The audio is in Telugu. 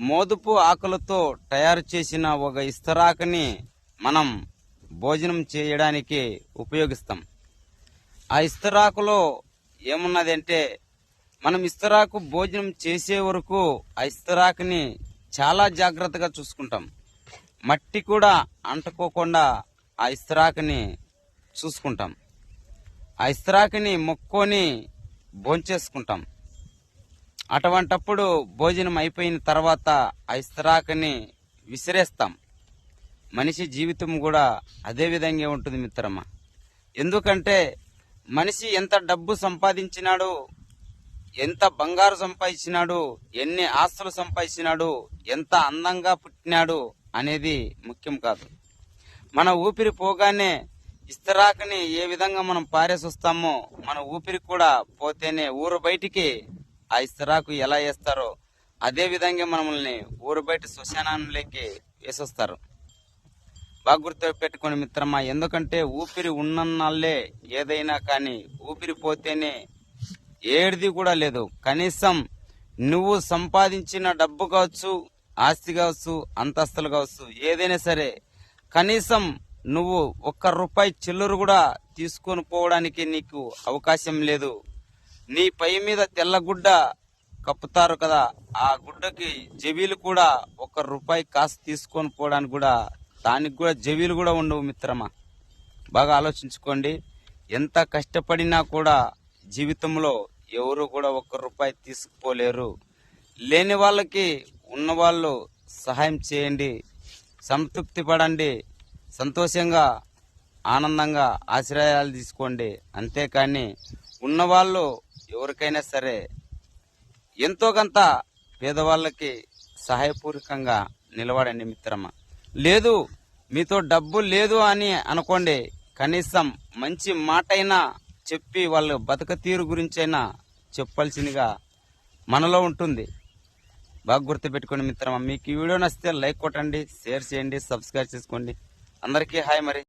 మోదుపు ఆకులతో తయారు చేసిన ఒక ఇస్తరాకుని మనం భోజనం చేయడానికి ఉపయోగిస్తాం. ఆ ఇస్తరాకులో ఏమున్నది అంటే మనం ఇస్తరాకు భోజనం చేసే వరకు ఆ ఇస్తరాకుని చాలా జాగ్రత్తగా చూసుకుంటాం. మట్టి కూడా అంటుకోకుండా ఆ ఇస్తరాకుని చూసుకుంటాం. ఆ ఇస్తరాకుని మొక్కొని భోంచేసుకుంటాం. అటువంటప్పుడు భోజనం అయిపోయిన తర్వాత ఆ ఇస్తరాకని విసిరేస్తాం. మనిషి జీవితం కూడా అదే విధంగా ఉంటుంది మిత్రమా. ఎందుకంటే మనిషి ఎంత డబ్బు సంపాదించినాడు ఎంత బంగారు సంపాదించినాడు ఎన్ని ఆస్తులు సంపాదించినాడు ఎంత అందంగా పుట్టినాడు అనేది ముఖ్యం కాదు. మన ఊపిరి పోగానే ఇస్తరాకుని ఏ విధంగా మనం పారేసి వస్తామో మన ఊపిరి కూడా పోతేనే ఊరు బయటికి ఆ ఇస్తరాకు ఎలా వేస్తారో అదే విధంగా మనల్ని ఊరు బయట శ్మశానంలోకి వేసొస్తారు. బాగా గుర్తు పెట్టుకుని మిత్రమా ఎందుకంటే ఊపిరి ఉన్నన్నాళ్ళే ఏదైనా కానీ ఊపిరి పోతేనే ఏడిది కూడా లేదు. కనీసం నువ్వు సంపాదించిన డబ్బు కావచ్చు ఆస్తి కావచ్చు అంతస్తులు కావచ్చు ఏదైనా సరే కనీసం నువ్వు ఒక్క రూపాయి చిల్లరు కూడా తీసుకొని పోవడానికి నీకు అవకాశం లేదు. నీ పై మీద తెల్లగుడ్డ కప్పుతారు కదా ఆ గుడ్డకి జవీలు కూడా ఒక రూపాయి కాసు తీసుకొని పోవడానికి కూడా దానికి కూడా జవీలు కూడా ఉండవు మిత్రమా. బాగా ఆలోచించుకోండి. ఎంత కష్టపడినా కూడా జీవితంలో ఎవరు కూడా ఒక్క రూపాయి తీసుకుపోలేరు. లేని వాళ్ళకి ఉన్నవాళ్ళు సహాయం చేయండి. సంతృప్తి పడండి. సంతోషంగా ఆనందంగా ఆశ్రయాలు తీసుకోండి. అంతేకాని ఉన్నవాళ్ళు ఎవరికైనా సరే ఎంతో కొంత పేదవాళ్ళకి సహాయపూర్వకంగా నిలబడండి మిత్రమా లేదు మీతో డబ్బు లేదు అని అనుకోండి కనీసం మంచి మాటైనా చెప్పి వాళ్ళ బతుక తీరు గురించైనా చెప్పాల్సిందిగా మనలో ఉంటుంది. బాగా గుర్తుపెట్టుకోండి మిత్రమా మీకు ఈ వీడియో నచ్చితే లైక్ కొట్టండి షేర్ చేయండి సబ్స్క్రైబ్ చేసుకోండి. అందరికీ హాయ్ మరి.